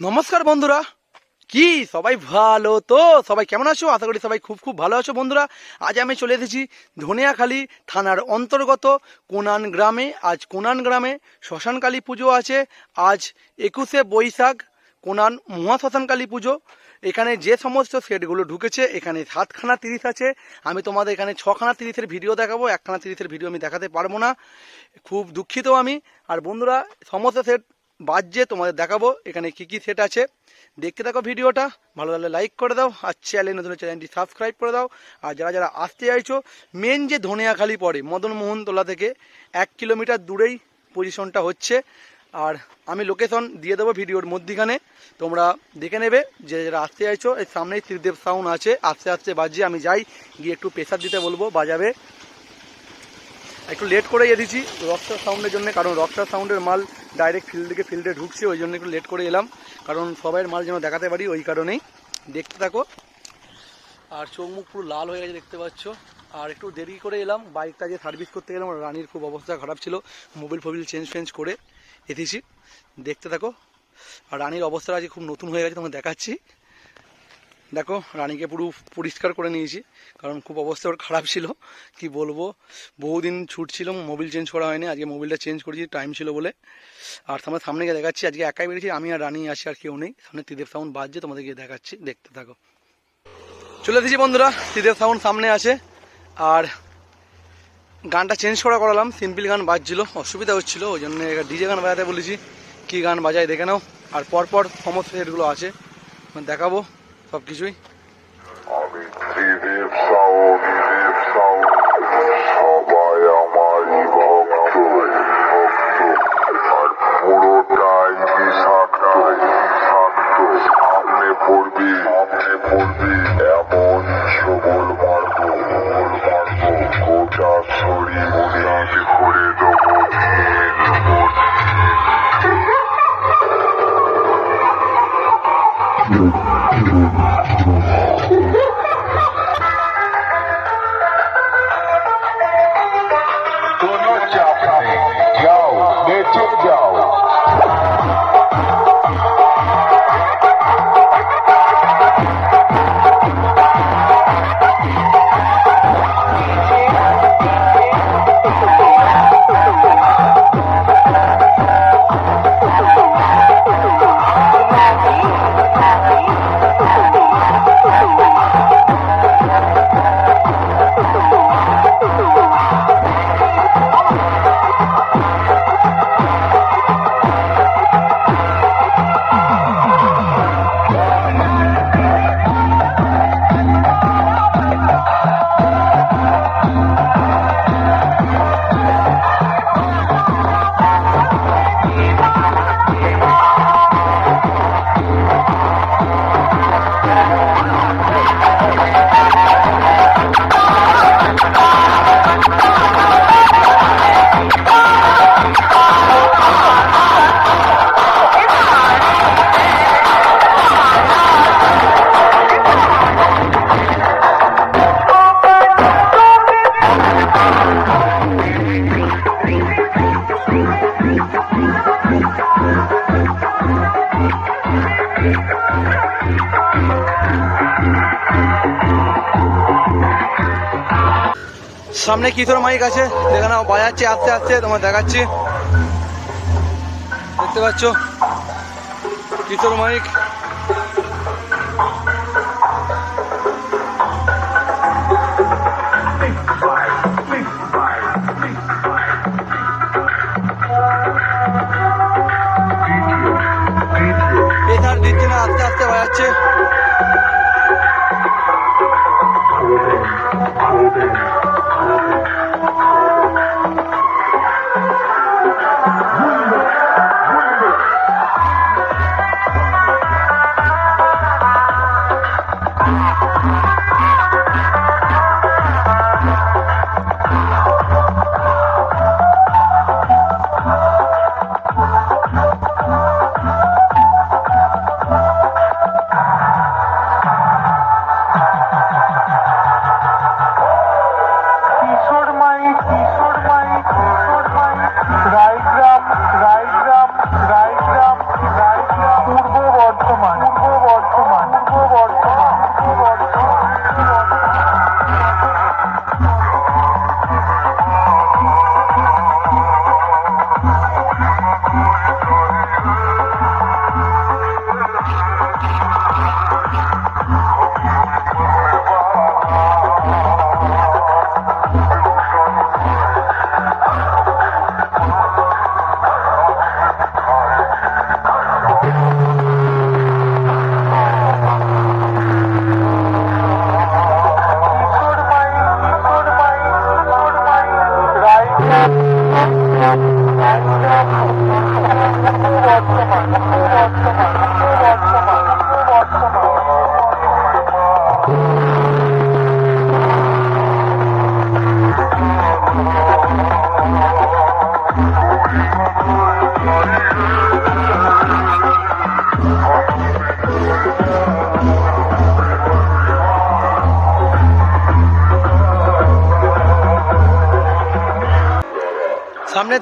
নমস্কার বন্ধুরা। কি, সবাই ভালো তো? সবাই কেমন আছো? আশা করি সবাই খুব খুব ভালো আছো বন্ধুরা। আজ আমি চলে এসেছি ধনিয়াখালী থানার অন্তর্গত কোনান গ্রামে। আজ কোনান গ্রামে শ্মশানকালী পুজো আছে। আজ একুশে বৈশাখ, কোনান মহাশ্মশানকালী পুজো। এখানে যে সমস্ত সেটগুলো ঢুকেছে, এখানে সাতখানা তিরিশ আছে। আমি তোমাদের এখানে ছখানা তিরিশের ভিডিও দেখাবো, একখানা তিরিশের ভিডিও আমি দেখাতে পারব না। খুব দুঃখিত আমি। আর বন্ধুরা, সমস্ত সেট বাজছে তোমাদের দেখাবো এখানে কি কি সেট আছে। দেখতে থাকো ভিডিওটা, ভালো লাগলে লাইক করে দাও, আর চ্যানেল নতুন চ্যানেলটি সাবস্ক্রাইব করে দাও। আর যারা যারা আসতে চাইছো মেন যে ধনিয়াখালি পড়ে, মদন মোহনতলা থেকে এক কিলোমিটার দূরেই পজিশনটা হচ্ছে। আর আমি লোকেশন দিয়ে দেবো ভিডিওর মধ্যিখানে, তোমরা দেখে নেবে যে যারা আসতে চাইছো, এর সামনেই ত্রিদেব সাউন্ড আছে। আস্তে আস্তে বাজিয়ে আমি যাই, গিয়ে একটু প্রেশার দিতে বলব, বাজাবে। একটু লেট করে এদিছি রকস্টার সাউন্ডের জন্য, কারণ রকস্টার সাউন্ডের মাল ডাইরেক্ট ফিল্ড থেকে ফিল্ডে ঢুকছি, ওই জন্য একটু লেট করে এলাম। কারণ সবাইয়ের মাল যেন দেখাতে পারি, ওই কারণেই। দেখতে থাকো। আর চোখ মুখ পুরো লাল হয়ে গেছে, দেখতে পাচ্ছ। আর একটু দেরি করে এলাম বাইকটা যে সার্ভিস করতে গেলাম রানীর খুব অবস্থা খারাপ ছিল। মোবিল ফোবিল চেঞ্জ ফেঞ্জ করে এসেছি। দেখতে থাকো। আর রানির অবস্থা আজকে খুব নতুন হয়ে গেছে, তোমাকে দেখাচ্ছি। দেখো, রানীকে পুরো পরিষ্কার করে নিয়েছি, কারণ খুব অবস্থা ওর খারাপ ছিল। কি বলব, বহুদিন ছুট ছিল, মোবিল চেঞ্জ করা হয়নি, আজকে মোবিলটা চেঞ্জ করেছি, টাইম ছিল বলে। আর তোমার সামনে গিয়ে দেখাচ্ছি, আজকে একাই বেরিয়েছি, আমি আর রানী আসি আর কেউ নেই। সামনে ত্রিদেব সাউন্ড বাজছে, তোমাদের গিয়ে দেখাচ্ছি, দেখতে থাকো। চলে এসেছি বন্ধুরা, ত্রিদেব সাউন্ড সামনে আছে। আর গানটা চেঞ্জ করা করালাম, সিম্পল গান বাজছিল, অসুবিধা হচ্ছিল, ওই জন্য ডিজে গান বাজাতে বলেছি। কী গান বাজায় দেখে নাও। আর পরপর সমস্ত সেটগুলো আছে দেখাবো। সব কিছুই আমি সবাই আমারই ভক্ত। ভক্ত আর পুরোটাই বিষাক্ত বিষাক্ত। সামনে পড়বি সামনে পড়বি। এমন সবল মারবো সবল মারবো গোটা শরীর মনে করে দেবো। দিয়ে দেবো সামনে কিশোর মাইক আছে? দেখে নাও বাজাচ্ছে, আস্তে আস্তে তোমার দেখাচ্ছি। দেখতে পাচ্ছ? কিশোর মাইক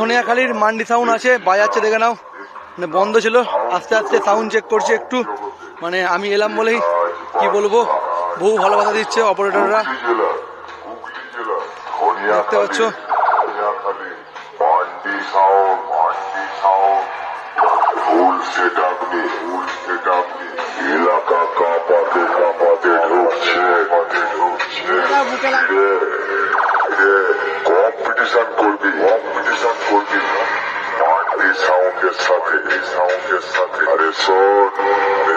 ধনিয়াখালির মান্ডি সাউন্ড আছে বাজাচ্ছে দেখে নাও। মানে বন্ধ ছিল, আস্তে আস্তে সাউন্ড চেক করছে একটু। মানে আমি এলাম বলেই, কি বলব, বহু ভালোবাসা দিচ্ছে অপারেটররা দেখতে পাচ্ছ। কম্পিটিশন করবি কম্পিটিশন করবি মান্ডি সাউন্ডের সাথে সাউন্ডের সাথে আরে শোন আরে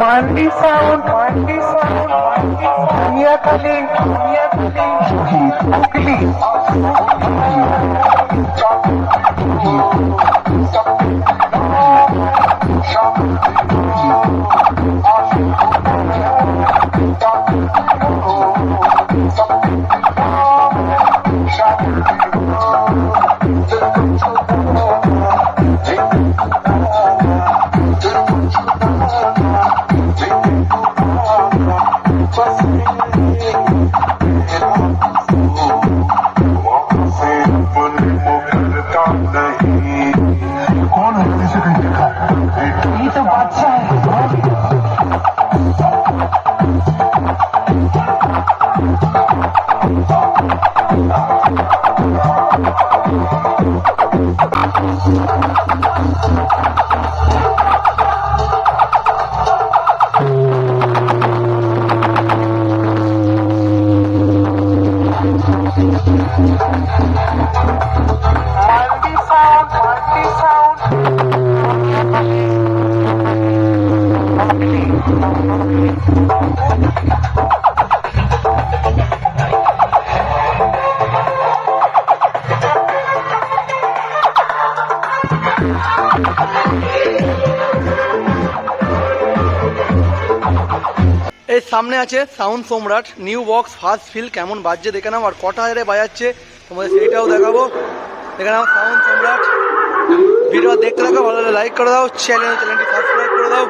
मांडी साउंड मांडी साउंड मांडी साउंड दुनिया खाली दुनिया खाली हुगली कौन সামনে আছে সাউন্ড সম্রাট নিউ বক্স ফার্স্ট ফিল কেমন বাজছে দেখে নাও আর কটা হাজারে বাজাচ্ছে তোমাদের সেইটাও দেখাবো। দেখে নাও সাউন্ড সম্রাট। ভিডিও দেখতে থাকো ভালো লাইক করে দাও চ্যানেল চ্যানেলটি সাবস্ক্রাইব করে দাও।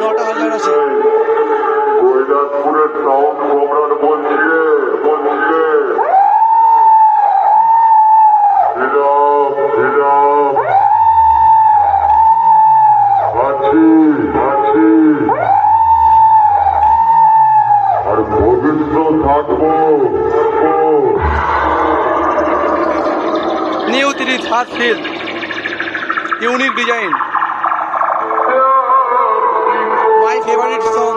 নটা হাজার আছে। কৈলাসপুরের টাউন সম্রাট বলছি। Unique design. My favourite song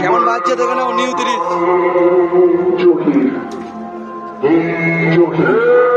কেমন বাজছে দেখে নাও নিউ তিরিশ চোখে চোখে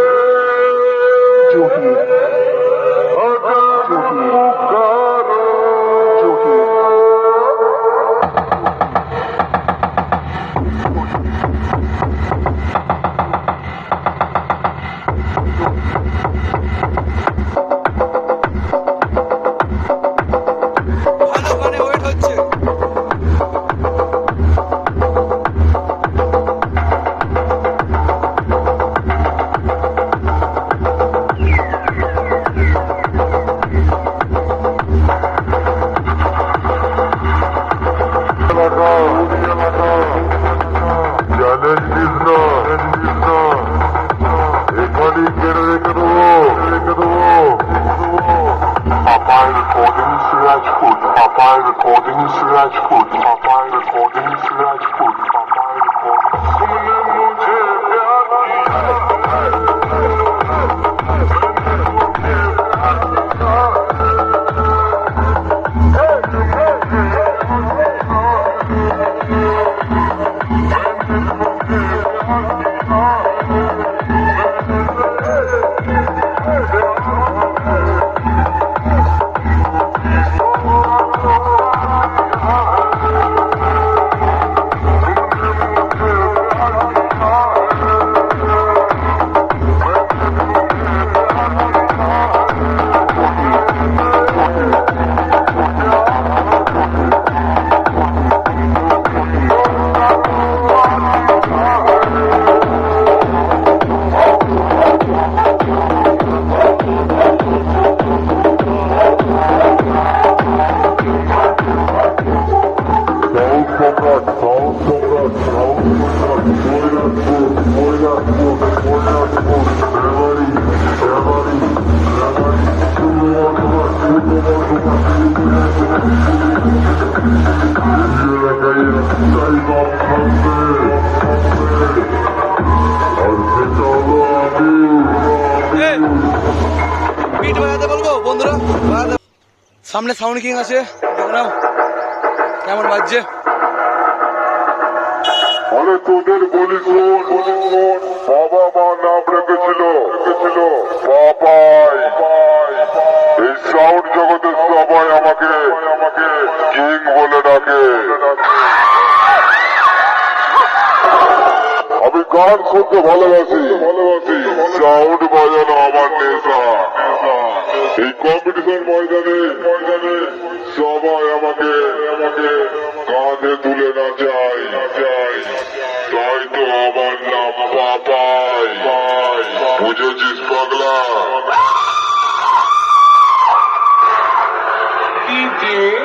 সামনে সাউন্ড কিং আছে কেমন বাজছে? আরে তোদের বলি বাবা মা নাম রেখেছিল রেখেছিল। বাবাই। এই সাউন্ড জগতের সবাই আমাকে আমাকে কিং বলে ডাকে। আমি গান শুনতে ভালোবাসি। ভালোবাসি সাউন্ড বাজানো আমার নেশা। এই কম্পিটিশন ময়দানে ময়দানে সবাই আমাকে আমাকে কাঁধে তুলে নাচাই নাচাই তাই তো আমার নাম পাপাই। বুঝেছিস পাগলা? you.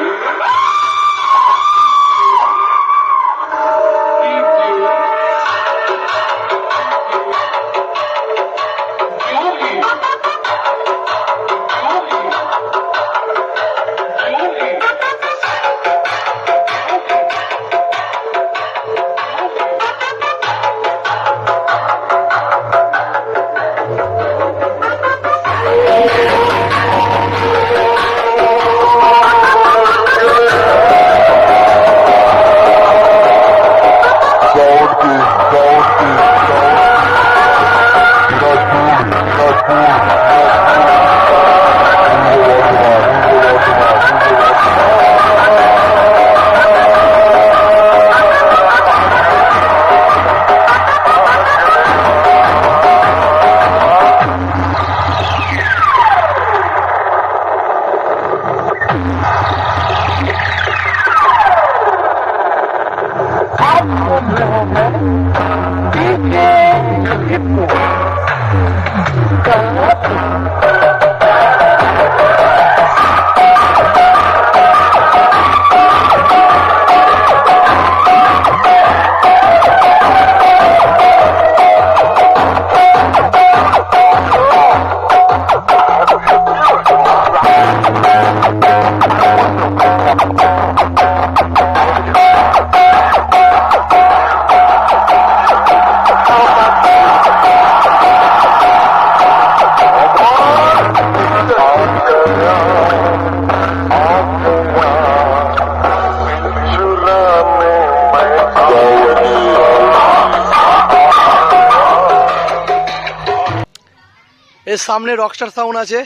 এর সামনে রকস্টার সাউন্ড আছে।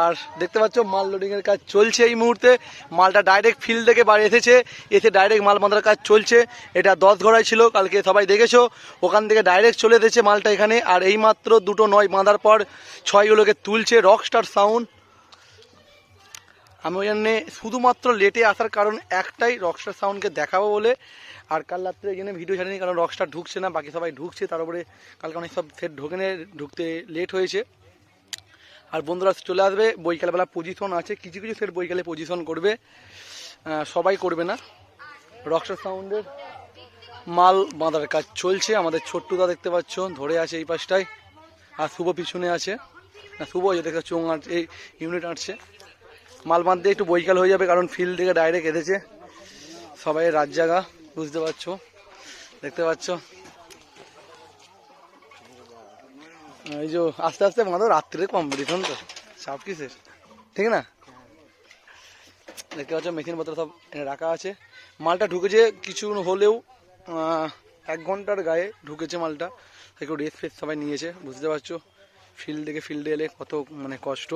আর দেখতে পাচ্ছ, মাল লোডিং এর কাজ চলছে এই মুহূর্তে। মালটা ডাইরেক্ট ফিল্ড থেকে বাড়ি এসেছে। এসে ডাইরেক্ট মাল বাঁধার কাজ চলছে। এটা দশ ঘোড়ায় ছিল, কালকে সবাই দেখেছ। ওখান থেকে ডাইরেক্ট চলে এসেছে মালটা এখানে। আর এই মাত্র দুটো নয় বাঁধার পর ছয়গুলোকে তুলছে রকস্টার সাউন্ড আমি ওই জন্যে শুধুমাত্র লেটে আসার কারণ একটাই রকস্টার সাউন্ডকে দেখাবো বলে। আর কাল রাত্রে এখানে ভিডিও ছাড়িনি, কারণ রকস্টার ঢুকছে না, বাকি সবাই ঢুকছে। তার উপরে কালকে অনেক সব সেট ঢোকে ঢুকতে লেট হয়েছে। আর বন্ধুরা চলে আসবে বৈকালবেলা পজিশন আছে। কিছু কিছু সেট বৈকালে পজিশন করবে। সবাই করবে না। রকস্টার সাউন্ডের মাল বাঁধার কাজ চলছে। আমাদের ছোট্টুদা দেখতে পাচ্ছ, ধরে আছে এই পাশটায়। আর শুভ পিছনে আছে। না শুভ যে দেখতে চোং আট এই ইউনিট আঁটছে। মাল বাঁধতে একটু বৈকাল হয়ে যাবে, কারণ ফিল্ড থেকে ডাইরেক্ট এসেছে। সবাই রাত জায়গা বুঝতে পারছ? দেখতে পাচ্ছ? এই যে আস্তে আস্তে বাঁধো, রাত্রে কম্পিটিশন তো, সব কিসের। ঠিক না? দেখতে পাচ্ছ মেশিন পত্র সব রাখা আছে। মালটা ঢুকেছে কিছু হলেও এক ঘণ্টার গায়ে ঢুকেছে মালটা। একটু রেস ফেস সবাই নিয়েছে, বুঝতে পারছ? ফিল্ড থেকে ফিল্ডে এলে কত মানে কষ্ট।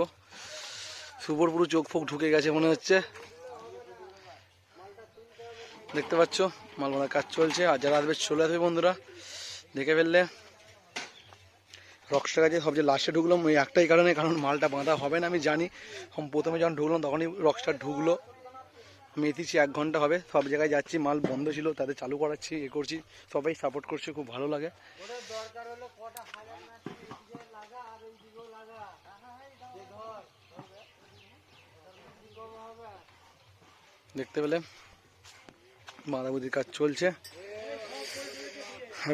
শুভর পুরো চোখ ফোক ঢুকে গেছে মনে হচ্ছে। দেখতে পাচ্ছ, মাল বাঁধার কাজ চলছে। আর যারা আসবে, চলে আসবে বন্ধুরা, দেখে ফেললে। রক্সটার কাছে সবচেয়ে লাস্টে ঢুকলাম ওই একটাই কারণে, কারণ মালটা বাঁধা হবে না, আমি জানি। প্রথমে যখন ঢুকলাম, তখনই রক্সটার ঢুকলো। আমি এসেছি, এক ঘণ্টা হবে, সব জায়গায় যাচ্ছি, মাল বন্ধ ছিল তাদের চালু করাচ্ছি, এ করছি, সবাই সাপোর্ট করছে, খুব ভালো লাগে। দেখতে পেলে বাঁধাবুদির কাজ চলছে।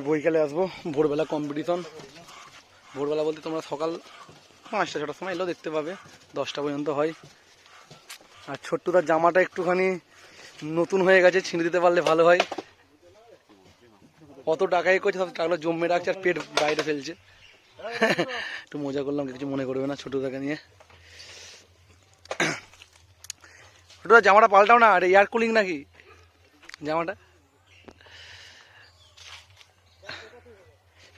বৈকালে আসব, ভোরবেলা কম্পিটিশন ভোরবেলা বলতে তোমরা সকাল পাঁচটা, ছটার সময় এলেও দেখতে পাবে, দশটা পর্যন্ত হয়। আর ছোট্ট তার জামাটা একটুখানি নতুন হয়ে গেছে, ছিঁড়ে দিতে পারলে ভালো হয়। কত টাকাই করছে, সব টাকাগুলো জমে রাখছে আর পেট বাইরে ফেলছে। একটু মজা করলাম, কিছু মনে করবে না ছোটদাকে নিয়ে। ছোটদা জামাটা পাল্টাও না, আরে এয়ার কুলিং নাকি? জামাটা?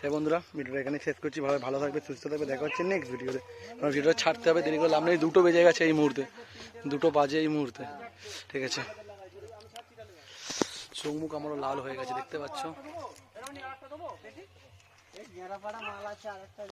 হ্যাঁ বন্ধুরা, ভিডিওটা এখানে শেষ করছি। ভালো ভালো থাকবে, সুস্থ থাকবে। দেখা হচ্ছে নেক্সট ভিডিওতে কারণ ভিডিওটা ছাড়তে হবে, দেরি করলে আপনার এই দুটো বেজে গেছে এই মুহূর্তে। দুটো বাজে এই মুহূর্তে। ঠিক আছে? চোখ মুখ আমারও লাল হয়ে গেছে, দেখতে পাচ্ছ?